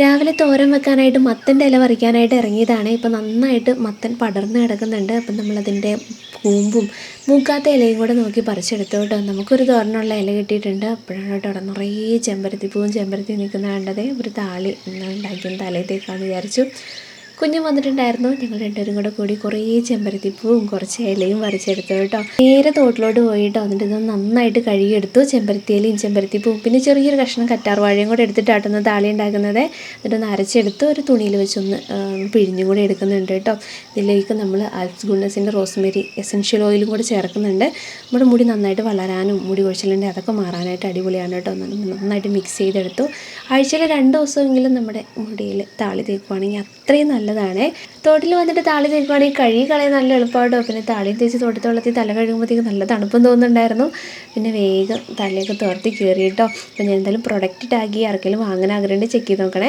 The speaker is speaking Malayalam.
രാവിലെ തോരൻ വെക്കാനായിട്ട് മത്തന്റെ ഇല പറിക്കാനായിട്ട് ഇറങ്ങിയതാണ്. ഇപ്പം നന്നായിട്ട് മത്തൻ പടർന്ന് കിടക്കുന്നുണ്ട്. അപ്പം നമ്മളതിന്റെ കൂമ്പും മൂക്കാത്ത ഇലയും കൂടെ നോക്കി പറിച്ചെടുത്തു നമുക്കൊരു തോരനുള്ള ഇല കിട്ടിയിട്ടുണ്ട്. അപ്പോഴാണ് കേട്ടോ അവിടെ നിറയെ ചെമ്പരത്തിപ്പൂവും ചെമ്പരത്തി നിൽക്കുന്ന കണ്ടത്. ഒരു താളി ഉണ്ടാക്കിയ തലയത്തേക്കാന്ന് വിചാരിച്ചു. കുഞ്ഞും വന്നിട്ടുണ്ടായിരുന്നു. ഞങ്ങൾ രണ്ടുപേരും കൂടെ കൂടി കുറേ ചെമ്പരത്തിപ്പൂവും കുറച്ച് ഇലയും വരച്ചെടുത്തു കേട്ടോ. നേരെ തോട്ടിലോട്ട് പോയിട്ടോ. എന്നിട്ട് ഇത് നന്നായിട്ട് കഴുകിയെടുത്തു. ചെമ്പരത്തി ഇലയും ചെമ്പരത്തിപ്പൂവും. പിന്നെ ചെറിയൊരു കഷ്ണം കറ്റാർ വാഴയും കൂടെ എടുത്തിട്ടാട്ടുന്ന താളി ഉണ്ടാക്കുന്നത്. എന്നിട്ടൊന്ന് അരച്ചെടുത്ത് ഒരു തുണിയിൽ വെച്ചൊന്ന് പിഴിഞ്ഞും കൂടെ എടുക്കുന്നുണ്ട് കേട്ടോ. ഇതിലേക്ക് നമ്മൾ ആൽസ് ഗുണ്ണസിന്റെ റോസ്മേരി എസൻഷ്യൽ ഓയിലും കൂടെ ചേർക്കുന്നുണ്ട്. നമ്മുടെ മുടി നന്നായിട്ട് വളരാനും മുടി കൊഴിച്ചിലുണ്ടെങ്കിൽ അതൊക്കെ മാറാനായിട്ട് അടിപൊളിയാണ് കേട്ടോ. നന്നായിട്ട് മിക്സ് ചെയ്തെടുത്തു. ആഴ്ചയിൽ രണ്ട് ദിവസമെങ്കിലും നമ്മുടെ മുടിയിൽ താളി തേക്കുവാണെങ്കിൽ അത്രയും നല്ലതാണ്. തോട്ടിൽ വന്നിട്ട് താളി തേക്കുവാണെങ്കിൽ കഴുകി കളയാൻ നല്ല എളുപ്പമായിട്ടോ പിന്നെ താളി തേച്ച് തോട്ടത്തിൽ വെള്ളത്തിൽ തല കഴുകുമ്പോഴത്തേക്ക് നല്ല തണുപ്പും തോന്നുന്നുണ്ടായിരുന്നു. പിന്നെ വേഗം തലയൊക്കെ തോർത്തി കയറി കേട്ടോ അപ്പോൾ ഞാൻ എന്തായാലും പ്രൊഡക്റ്റ് ടാഗ് ആർക്കെങ്കിലും വാങ്ങാൻ ആഗ്രഹമുണ്ട്. ചെക്ക് ചെയ്ത് നോക്കണേ.